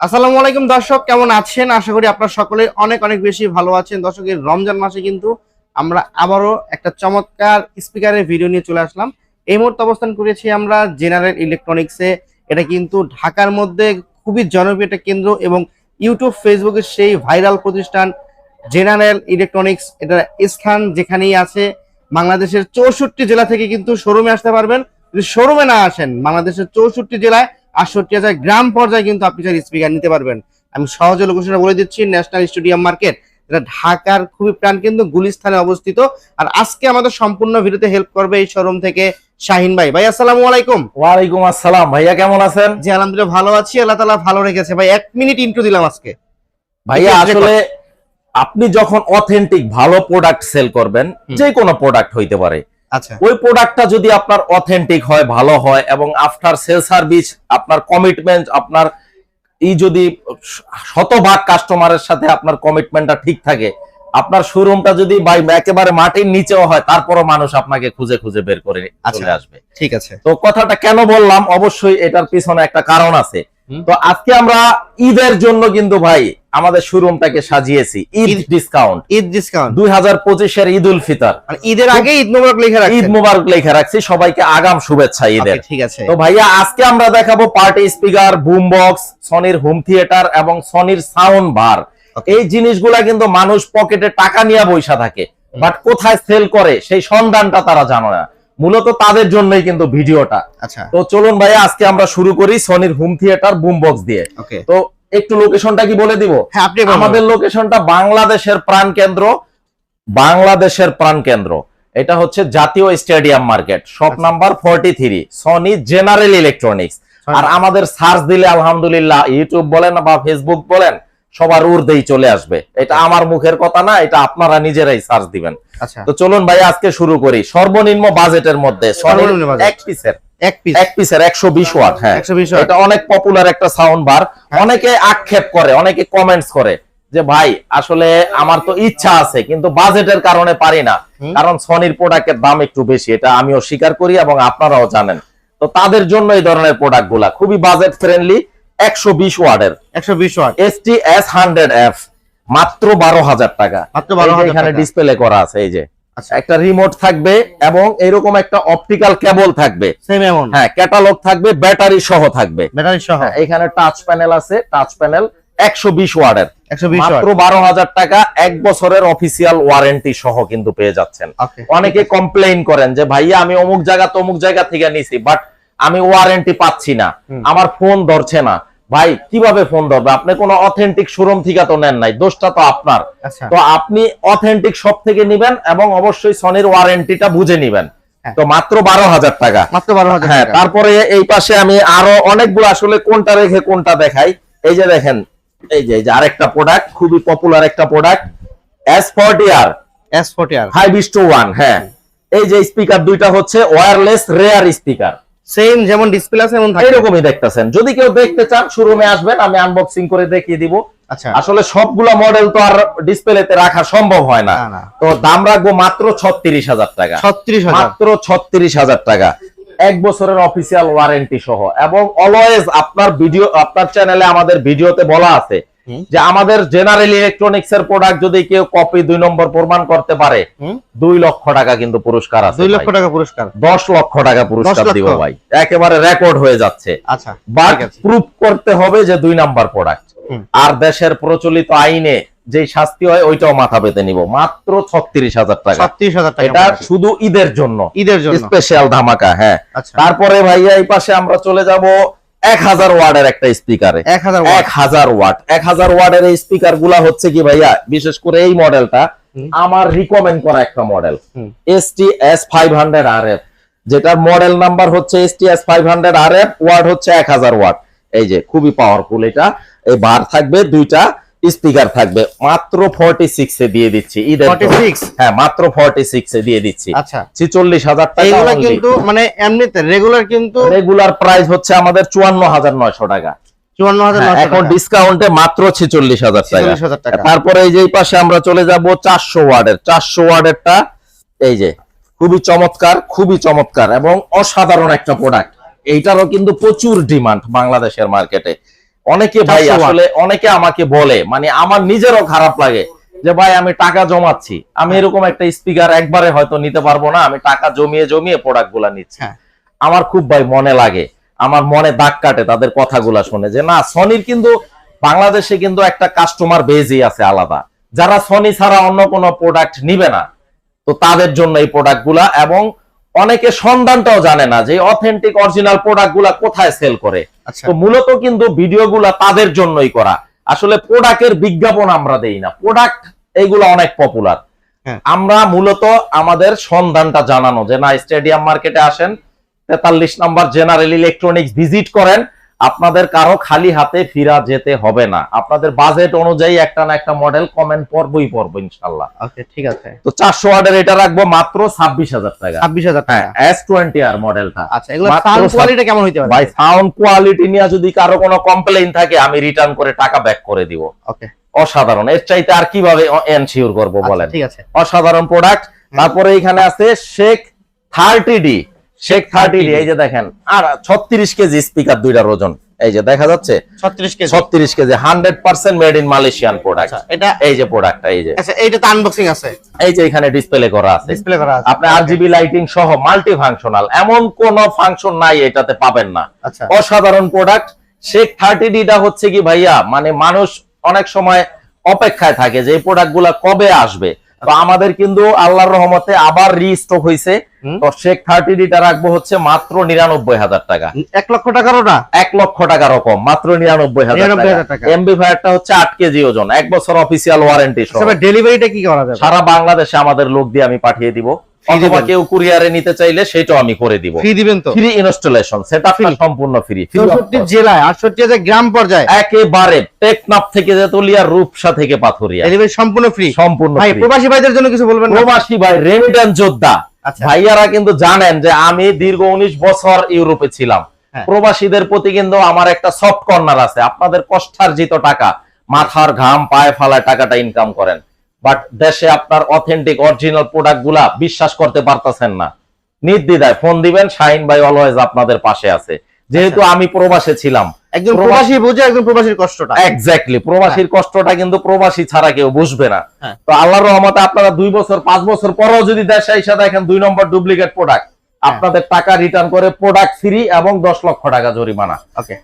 আসসালামু আলাইকুম দর্শক, কেমন আছেন? আশা করি আপনারা সকলে অনেক অনেক বেশি ভালো আছেন। দর্শক, এই রমজান মাসে কিন্তু আমরা আবারও একটা চমৎকার স্পিকারের ভিডিও নিয়ে চলে আসলাম। এই মুহূর্তে অবস্থান করেছি আমরা জেনারেল ইলেকট্রনিক্সে এটা কিন্তু ঢাকার মধ্যে খুবই জনপ্রিয় একটা কেন্দ্র এবং ইউটিউব ফেসবুকের সেই ভাইরাল প্রতিষ্ঠান জেনারেল ইলেকট্রনিক্স এটা স্থান যেখানেই আছে, বাংলাদেশের চৌষট্টি জেলা থেকে কিন্তু শোরুমে আসতে পারবেন। যদি শোরুমে না আসেন, বাংলাদেশের চৌষট্টি জেলায় আটষট্টি হাজার গ্রাম পর্যায়ে কিন্তু আপনি চাই স্পিকার নিতে পারবেন। আমি সহজে লোকেশনটা বলে দিচ্ছি ন্যাশনাল স্টেডিয়াম মার্কেট এটা ঢাকার খুবই প্রাণ প্রাণকেন্দ্র গুলিস্থানে অবস্থিত। আর আজকে আমাদের সম্পূর্ণ ভিডিওতে হেল্প করবে এই শোরুম থেকে শাহিন ভাই। ভাই আসসালামু আলাইকুম। ওয়ালাইকুম আসসালাম। ভাইয়া কেমন আছেন? জি আলহামদুলিল্লাহ ভালো আছি। আল্লাহ তালা ভালো রেখেছে। ভাই এক মিনিট ইন্টু দিলাম আজকে। ভাইয়া আসলে আপনি যখন অথেন্টিক ভালো প্রোডাক্ট সেল করবেন। যে কোনো প্রোডাক্ট হইতে পারে। ওই প্রোডাক্টটা যদি আপনার অথেন্টিক হয়, ভালো হয়, এবং আফটার সেল সার্ভিস আপনার কমিটমেন্ট আপনার এই যদি শতভাগ কাস্টমারের সাথে আপনার কমিটমেন্টটা ঠিক থাকে আপনার শোরুমটা যদি একেবারে মাটির নিচেও হয় তারপরও মানুষ আপনাকে খুঁজে খুঁজে বের করে আচ্ছা। চলে আসবে। ঠিক আছে। তো কথাটা কেন বললাম? অবশ্যই এটার পিছনে একটা কারণ আছে। তো আজকে আমরা ঈদের জন্য কিন্তু ভাই আমাদের শোরুমটাকে সাজিয়েছি। ঈদ ঈদ- ডিসকাউন্ট ঈদ ডিসকাউন্ট দুই হাজার পঁচিশের ঈদ উল ফিতর। মানে ঈদের আগে ঈদ মোবারক লিখে ঈদ রাখছেন মুবারক লেখা রাখছি। সবাইকে আগাম শুভেচ্ছা ঈদের। ঠিক আছে। তো ভাইয়া আজকে আমরা দেখাবো পার্টি স্পিকার বুম বক্স সনির হোম থিয়েটার এবং সনির সাউন্ড বার. এই জিনিসগুলা কিন্তু মানুষ পকেটে টাকা নিয়ে বৈশা থাকে। বাট কোথায় সেল করে সেই সন্ধানটা তারা জানে না। মূলত তাদের জন্যই কিন্তু ভিডিওটা। আচ্ছা। তো চলুন ভাইয়া আজকে আমরা শুরু করি সনির হোম থিয়েটার বুম বক্স দিয়ে তো একটু লোকেশনটা কি বলে দিব? হ্যাঁ আমাদের লোকেশনটা বাংলাদেশের প্রাণ কেন্দ্র। বাংলাদেশের প্রাণ কেন্দ্র। এটা হচ্ছে জাতীয় stadium market shop. Number forty three Sony general electronics আর আমাদের সার্চ দিলে আলহামদুলিল্লাহ ইউটিউব বলেন বা ফেসবুক বলেন সবার উর্দেই চলে আসবে। এটা আমার মুখের কথা না এটা আপনারা নিজেরাই সার্চ দিবেন। আচ্ছা। তো চলুন ভাই আজকে শুরু করি। সর্বনিম্ন বাজেটের মধ্যে। এক পিসের এক পিসের একশো বিশ ওয়াট হ্যাঁ। এটা অনেক পপুলার একটা সাউন্ড বার হ্যাঁ। অনেকে আক্ষেপ করে অনেকে কমেন্টস করে যে ভাই আসলে আমার তো ইচ্ছা আছে কিন্তু বাজেটের কারণে পারি না। কারণ সনির প্রোডাক্টের দাম একটু বেশি এটা আমিও স্বীকার করি এবং আপনারাও জানেন। তো তাদের জন্য এই ধরনের প্রোডাক্টগুলা খুবই বাজেট ফ্রেন্ডলি একশো বিশ ওয়ার্ডের। একশো বিশ watt S T S hundred F মাত্র বারো হাজার টাকা। মাত্র বারো এই যে হাজার এখানে ডিসপ্লে করা আছে এই যে। আচ্ছা। একটা রিমোট থাকবে এবং এরকম একটা অপটিক্যাল কেবল থাকবে। সেম এমন হ্যাঁ ক্যাটালগ থাকবে ব্যাটারি সহ থাকবে। ব্যাটারি সহ। হ্যাঁ, এখানে টাচ প্যানেল আছে টাচ প্যানেল একশো বিশ ওয়ার্ডের। একশো বিশ ওয়াট মাত্র বারো হাজার টাকা এক বছরের অফিসিয়াল ওয়ারেন্টি সহ কিন্তু পেয়ে যাচ্ছেন। অনেকে কমপ্লেইন করেন যে ভাইয়া আমি অমুক জায়গা তমুক জায়গা থেকে নিছি বাট আমি ওয়ারেন্টি পাচ্ছি না। আমার ফোন ধরছে না। ভাই কীভাবে ফোন ধরবে? আপনি কোনো অথেন্টিক শোরুম থেকে তো নেন নাই দোষটা তো আপনার। আচ্ছা। তো আপনি অথেন্টিক শপ থেকে নিবেন এবং অবশ্যই সনির ওয়ারেন্টিটা বুঝে নিবেন। হ্যাঁ। তো মাত্র বারো হাজার টাকা। মাত্র বারো হাজার হ্যাঁ তারপরে এই পাশে আমি আরও অনেকগুলো আসলে কোনটা রেখে কোনটা দেখাই। এই যে দেখেন এই যে এই যে আরেকটা প্রোডাক্ট খুবই পপুলার একটা product S forty R S forty R five is two one হ্যাঁ। এই যে স্পিকার দুইটা হচ্ছে ওয়্যারলেস রেয়ার স্পিকার সেম যেমন ডিসপ্লে আছে এমন থাকে। এইরকমই দেখতেছেন। যদি কেউ দেখতে চান শোরুমে আসবেন আমি আনবক্সিং করে দেখিয়ে দিব। আচ্ছা। আসলে সবগুলা মডেল তো আর ডিসপ্লেতে রাখা সম্ভব হয় না। তো দাম রাখব মাত্র ছত্রিশ হাজার টাকা। ছত্রিশ হাজার। মাত্র ছত্রিশ হাজার টাকা। এক বছরের অফিসিয়াল ওয়ারেন্টি সহ। এবং অলওয়েজ আপনার ভিডিও আপনার চ্যানেলে আমাদের ভিডিওতে বলা আছে। যে আমাদের জেনারেল ইলেকট্রনিক্স এর প্রোডাক্ট যদি কেউ কপি দুই নম্বর প্রমাণ করতে পারে দুই লক্ষ টাকা কিন্তু পুরস্কার আছে দুই লক্ষ টাকা পুরস্কার। দশ লক্ষ টাকা পুরস্কার দিব ভাই। একেবারে রেকর্ড হয়ে যাচ্ছে। আচ্ছা বাট প্রুফ করতে হবে যে দুই নাম্বার প্রোডাক্ট আর দেশের প্রচলিত আইনে যে শাস্তি হয় ওইটাও মাথা পেতে নিব। মাত্র ছত্রিশ হাজার টাকা। ছত্রিশ হাজার টাকা এটা শুধু ঈদের জন্য। ঈদের জন্য। স্পেশাল ধামাকা হ্যাঁ। আচ্ছা। তারপরে ভাইয়া এই পাশে আমরা চলে যাব এক হাজার ওয়ার্ডের একটা স্পিকারে। এক হাজার ওয়াট। এক হাজার ওয়ার্ডের এই স্পিকারগুলা হচ্ছে কি ভাইয়া বিশেষ করে এই মডেলটা আমার রিকমেন্ড করা একটা model. S T S five hundred R F যেটার মডেল নাম্বার হচ্ছে S T S five hundred R F watt হচ্ছে এক হাজার ওয়াট এই যে খুবই পাওয়ারফুল এটা। এই বার থাকবে দুইটা। স্পিকার থাকবে। মাত্র ফর্টি সিক্স এ দিয়ে দিচ্ছি। ঈদের ফর্টি জন্য। সিক্স হ্যাঁ মাত্র ফর্টি সিক্স এ দিয়ে দিচ্ছি। আচ্ছা। ছিচল্লিশ হাজার টাকা এইগুলা only। কিন্তু মানে এমনিতে রেগুলার কিন্তু রেগুলার প্রাইস হচ্ছে আমাদের চুয়ান্ন হাজার নয়শো টাকা। হ্যাঁ, এখন ডিসকাউন্টে মাত্র ছেচল্লিশ হাজার টাকা। তারপরে এই যে পাশে আমরা চলে যাব চারশো ওয়ার্ডের। চারশো ওয়ার্ডেরটা এই যে খুবই চমৎকার খুবই চমৎকার এবং অসাধারণ একটা প্রোডাক্ট এইটারও কিন্তু প্রচুর ডিমান্ড বাংলাদেশের মার্কেটে অনেকে ভাই আসলে অনেকে আমাকে বলে মানে আমার নিজেরও খারাপ লাগে যে ভাই আমি টাকা জমাচ্ছি। আমি হ্যাঁ। এরকম একটা স্পিকার একবারে হয়তো নিতে পারব না। আমি টাকা জমিয়ে জমিয়ে প্রোডাক্টগুলা নিচ্ছি। হ্যাঁ। আমার খুব ভাই মনে লাগে আমার মনে দাগ কাটে তাদের কথাগুলা শুনে যে না সনির কিন্তু বাংলাদেশে কিন্তু একটা কাস্টমার বেজই আছে আলাদা। যারা সনি ছাড়া অন্য কোনো প্রোডাক্ট নিবে না তো তাদের জন্য এই প্রোডাক্টগুলা এবং অনেকে সন্ধানটাও জানে না যে অথেন্টিক অরিজিনাল প্রোডাক্টগুলা কোথায় সেল করে। আচ্ছা। তো মূলত কিন্তু ভিডিওগুলা তাদের জন্যই করা। আসলে প্রোডাক্টের বিজ্ঞাপন আমরা দেই না। প্রোডাক্ট এইগুলো অনেক পপুলার হ্যাঁ। আমরা মূলত আমাদের সন্ধানটা জানানো যে না স্টেডিয়াম মার্কেটে আসেন তেতাল্লিশ নাম্বার জেনারেল ইলেকট্রনিক্স ভিজিট করেন আপনাদের কারও খালি হাতে ফিরা যেতে হবে না। আপনাদের বাজেট অনুযায়ী একটা না একটা মডেল কমেন্ট পর্বই পর্ব ইনশাল্লাহ ওকে ঠিক আছে। তো চারশো ওয়ার্ডের এটা রাখব মাত্র ছাব্বিশ হাজার টাকা। ছাব্বিশ হাজার হ্যাঁ টাকা এস টোয়েন্টি আর মডেলটা আচ্ছা এগুলো মাত্র সাউন্ড কোয়ালিটি কেমন হইতে ভাই সাউন্ড কোয়ালিটি নিয়ে যদি কারও কোনো কমপ্লেইন থাকে আমি রিটার্ন করে টাকা ব্যাক করে দিব। ওকে অসাধারণ। এর চাইতে আর কীভাবে এনশিওর করব বলেন? ঠিক আছে। অসাধারণ প্রোডাক্ট তারপরে এখানে আছে shake thirty D shake thirty এই যে দেখেন আর ছত্রিশ কেজি স্পিকার দুইটার ওজন। এই যে দেখা যাচ্ছে ছত্রিশ কেজি। ছত্রিশ KG hundred percent made in Malaysian product আচ্ছা এটা এই যে প্রোডাক্টটা এই যে। আচ্ছা এইটা তো আনবক্সিং আছে। এই যে এখানে ডিসপ্লে করা আছে। ডিসপ্লে করা আছে। আপনি আরজিবি লাইটিং সহ মাল্টি ফাংশনাল এমন কোন ফাংশন নাই এটাতে পাবেন না। আচ্ছা। অসাধারণ প্রোডাক্ট শেখ থার্টি ডিটা হচ্ছে কি ভাইয়া মানে মানুষ অনেক সময় অপেক্ষায় থাকে যে এই প্রোডাক্টগুলা কবে আসবে। তো আমাদের কিন্তু আল্লাহর রহমতে আবার রিস্টক হয়েছে তো শেখ থার্টি ডিটা রাখব হচ্ছে মাত্র নিরানব্বই হাজার টাকা। এক লক্ষ টাকারও না? এক লক্ষ টাকা রকম মাত্র নিরানব্বই হাজার 99,000 টাকা। এমবি ফায়ারটা হচ্ছে আট কেজি ওজন এক বছর অফিসিয়াল ওয়ারেন্টি ডেলিভারিটা কি করা যাবে? সারা বাংলাদেশে আমাদের লোক দিয়ে আমি পাঠিয়ে দিব। অথবা? কেউ কুরিয়ারে নিতে চাইলে সেটাও আমি করে দিব। ফ্রি দিবেন তো? ফ্রি ইনস্টলেশন সেটা সম্পূর্ণ ফ্রি। চৌষট্টি জেলায় আটষট্টি হাজার গ্রাম পর্যায়ে। একেবারে টেকনাফ থেকে তেতুলিয়া রূপসা থেকে পাথরিয়া। সম্পূর্ণ ফ্রি সম্পূর্ণ ভাই প্রবাসী ভাইদের জন্য কিছু বলবেন প্রবাসী ভাই যোদ্ধা। আচ্ছা। ভাইয়ারা কিন্তু জানেন যে আমি দীর্ঘ উনিশ বছর ইউরোপে ছিলাম। হ্যাঁ। প্রবাসীদের প্রতি কিন্তু আমার একটা সফট কর্নার আছে। আপনাদের কষ্টার্জিত টাকা মাথার ঘাম পায়ে ফালায় টাকাটা ইনকাম করেন। বাট দেশে আপনার অথেন্টিক অরিজিনাল প্রোডাক্টগুলা বিশ্বাস করতে পারতেছেন না। নির্দ্বিধায় ফোন দিবেন শাহিন ভাই অলওয়েজ আপনাদের পাশে আছে। যেহেতু আচ্ছা। আমি প্রবাসে ছিলাম। একজন প্রবাসী- বুঝে একজন প্রবাসীর কষ্টটা। এক্স্যাক্টলি প্রবাসীর কষ্টটা কিন্তু প্রবাসী ছাড়া কেউ বুঝবে না। হ্যাঁ। তো আল্লাহর রহমতে আপনারা দুই বছর পাঁচ বছর পরেও যদি দেশে এসে দেখেন দুই নম্বর ডুপ্লিকেট প্রোডাক্ট হ্যাঁ। আপনাদের টাকা রিটার্ন করে প্রোডাক্ট ফ্রি এবং দশ লক্ষ টাকা জরিমানা।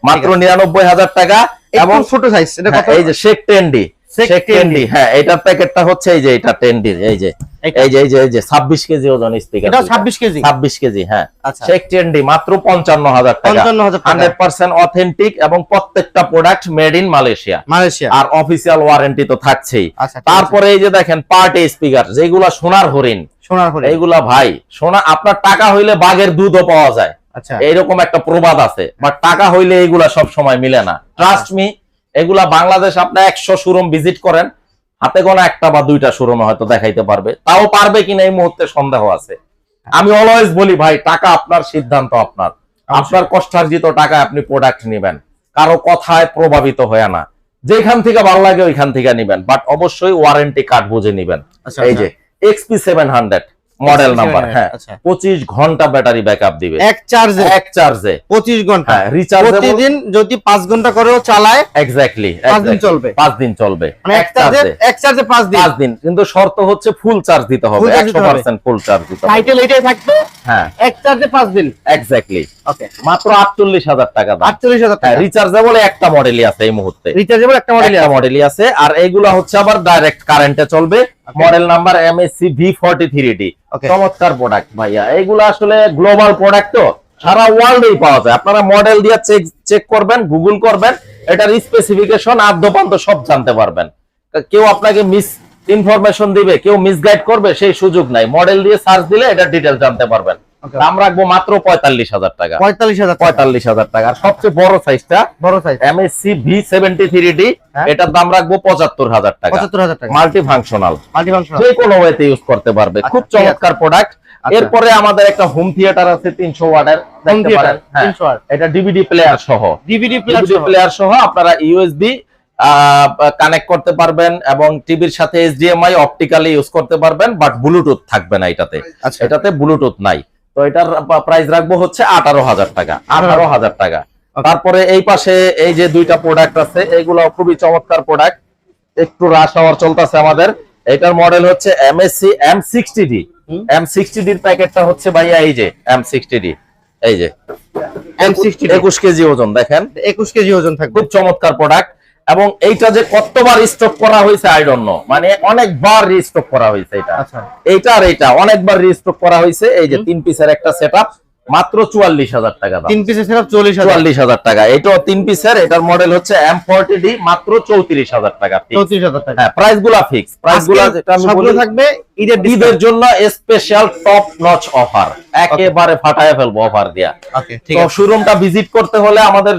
মাত্র নিরানব্বই হাজার টাকা এবং ছোট সাইজ হ্যাঁ, এই যে shake ten D. Shake shake 10D ten D হ্যাঁ এটার প্যাকেটটা হচ্ছে এই যে এটা টেন্ডি এই যে এই যে এই যে এই যে ছাব্বিশ কেজি ওজন স্পিকার এটা ছাব্বিশ কেজি? ছাব্বিশ কেজি হ্যাঁ। আচ্ছা। শেক মাত্র পঞ্চান্ন হাজার টাকা। পঞ্চান্ন হাজার টাকা। হান্ড্রেড পার্সেন্ট অথেন্টিক এবং প্রত্যেকটা product made in Malaysia Malaysia. R official warranty তো থাকছেই। আচ্ছা। তারপরে এই যে দেখেন পার্টি স্পিকার যেগুলা সোনার হরিণ। সোনার হলে এইগুলা ভাই সোনা আপনার টাকা হইলে বাঘের দুধও পাওয়া যায়। আচ্ছা। এইরকম একটা প্রবাদ আছে বাট টাকা হইলে এইগুলা সব সময় মিলে না। ট্রাস্ট মি এগুলা বাংলাদেশ আপনি একশো শোরুম ভিজিট করেন হাতে গোনা একটা বা দুইটা শোরুমে হয়তো দেখাইতে পারবে। তাও পারবে কিনা এই মুহূর্তে সন্দেহ আছে। আমি অলওয়েজ বলি ভাই টাকা আপনার সিদ্ধান্ত আপনার। আপনার কষ্টার্জিত টাকা আপনি প্রোডাক্ট নেবেন। কারও কথায় প্রভাবিত হয়ে না। যেখান থেকে ভালো লাগে ওইখান থেকে নিবেন বাট অবশ্যই ওয়ারেন্টি কার্ড বুঝে নিবেন। আচ্ছা এই যে XP seven hundred model number হ্যাঁ। আচ্ছা। পঁচিশ ঘণ্টা ব্যাটারি ব্যাকআপ দিবে। এক চার্জে এক চার্জে পঁচিশ ঘণ্টা। হ্যাঁ রিচার্জ প্রতিদিন যদি পাঁচ ঘণ্টা করেও চালায় এক্স্যাক্টলি পাঁচ দিন চলবে। পাঁচ দিন চলবে। মানে এক চার্জে এক চার্জে পাঁচ দিন। পাঁচ দিন। কিন্তু শর্ত হচ্ছে ফুল চার্জ দিতে হবে Full charge একশো দিতে হবে। পার্সেন্ট ফুল চার্জ দিতে হবে। টাইটেল এটাই থাকবে হ্যাঁ। এক চার্জে পাঁচ দিন। এক্স্যাক্টলি ওকে মাত্র আটচল্লিশ হাজার টাকা দাম। আটচল্লিশ হাজার টাকা। রিচার্জেবল একটা মডেলই আছে এই মুহূর্তে। রিচার্জেবল একটা মডেল একটা মডেলই আছে আর এইগুলা হচ্ছে আবার ডাইরেক্ট কারেন্টে চলবে। Model number MSC V forty three D চমৎকার প্রোডাক্ট ভাইয়া। এইগুলো আসলে গ্লোবাল প্রোডাক্ট তো। সারা ওয়ার্ল্ডেই পাওয়া যায়। আপনারা মডেল দিয়ে চেক চেক করবেন গুগল করবেন। এটার স্পেসিফিকেশন আদ্যপান্ত সব জানতে পারবেন। কেউ আপনাকে মিস ইনফরমেশন দিবে কেউ মিসগাইড করবে সেই সুযোগ নাই। মডেল দিয়ে সার্চ দিলে এটা ডিটেল জানতে পারবেন। দাম রাখব মাত্র পঁয়তাল্লিশ হাজার টাকা। পঁয়তাল্লিশ হাজার টাকা। পঁয়তাল্লিশ হাজার টাকা। আর সবচেয়ে বড় সাইজটা বড় size MSC V seventy three D. এটার দাম রাখব পঁচাত্তর হাজার টাকা। পঁচাত্তর হাজার টাকা। মাল্টি ফাংশনাল যে কোনো ওয়েতে ইউজ করতে পারবে। আচ্ছা, খুব চমৎকার প্রোডাক্ট আচ্ছা। এরপরে আমাদের একটা হোম থিয়েটার আছে তিনশো ওয়াটের দেখতে পারেন। হ্যাঁ, এটা ডিভিডি প্লেয়ার সহ। ডিভিডি প্লেয়ার সহ। আপনারা ইউএসবি কানেক্ট করতে পারবেন এবং টিভির সাথে এইচডিএমআই অপটিক্যালি ইউজ করতে পারবেন বাট ব্লুটুথ থাকবে না এটাতে। আচ্ছা। এটাতে ব্লুটুথ নাই। তো এটার প্রাইস রাখব হচ্ছে আঠারো হাজার টাকা আঠারো হাজার। টাকা। তারপরে এই পাশে এই যে দুইটা প্রোডাক্ট আছে এগুলো খুবই চমৎকার প্রোডাক্ট একটু রাশ হওয়ার চলতেছে আমাদের। এটার মডেল হচ্ছে MSC M sixty D. M sixty ডির প্যাকেটটা হচ্ছে ভাইয়া এই যে এম সিক্সটি ডি এই যে এম সিক্সটি একুশ কেজি ওজন দেখেন। একুশ কেজি ওজন থাকবে। খুব চমৎকার প্রোডাক্ট এবং এইটা যে কতবার স্টক করা হয়েছে আই ডোন্ট নো মানে অনেকবার রিস্টক করা হয়েছে এটা। আচ্ছা। এইটা আর এইটা অনেকবার রিস্টক করা হয়েছে। এই যে তিন পিসের একটা সেটআপ মাত্র চুয়াল্লিশ হাজার টাকা তিন পিসের সেটআপ চল্লিশ চুয়াল্লিশ হাজার টাকা। এটাও তিন পিসের এটার মডেল হচ্ছে এম ফোরটি ডি মাত্র চৌত্রিশ হাজার টাকা চৌত্রিশ হাজার টাকা। হ্যাঁ প্রাইসগুলা ফিক্স প্রাইসগুলা যেটা থাকবে ঈদের ঈদের জন্য স্পেশাল টপ নচ অফার একেবারে ফাটায় ফেলব অফার দিয়া। ঠিক তো আছে। শোরুমটা ভিজিট করতে হলে আমাদের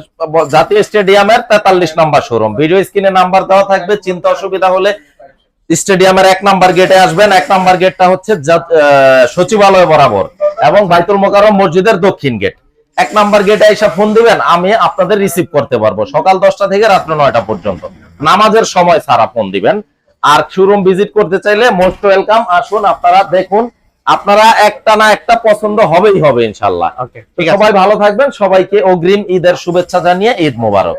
জাতীয় স্টেডিয়ামের তেতাল্লিশ নাম্বার শোরুম ভিডিও স্ক্রিনে নাম্বার দেওয়া থাকবে চিন্তা অসুবিধা হলে স্টেডিয়ামের এক নাম্বার গেটে আসবেন। এক নাম্বার গেটটা হচ্ছে সচিবালয় বরাবর এবং বাইতুল মোকাররম মসজিদের দক্ষিণ গেট। এক নাম্বার গেটে এসে ফোন দিবেন আমি আপনাদের রিসিভ করতে পারব। সকাল দশটা থেকে রাত্র নয়টা পর্যন্ত। নামাজের সময় সারা ফোন দিবেন। আর শোরুম ভিজিট করতে চাইলে মোস্ট ওয়েলকাম আসুন আপনারা দেখুন আপনারা একটা না একটা পছন্দ হবেই হবে ইনশাল্লাহ। ঠিক আছে। সবাই ভালো থাকবেন সবাইকে অগ্রিম ঈদের শুভেচ্ছা জানিয়ে ঈদ মোবারক।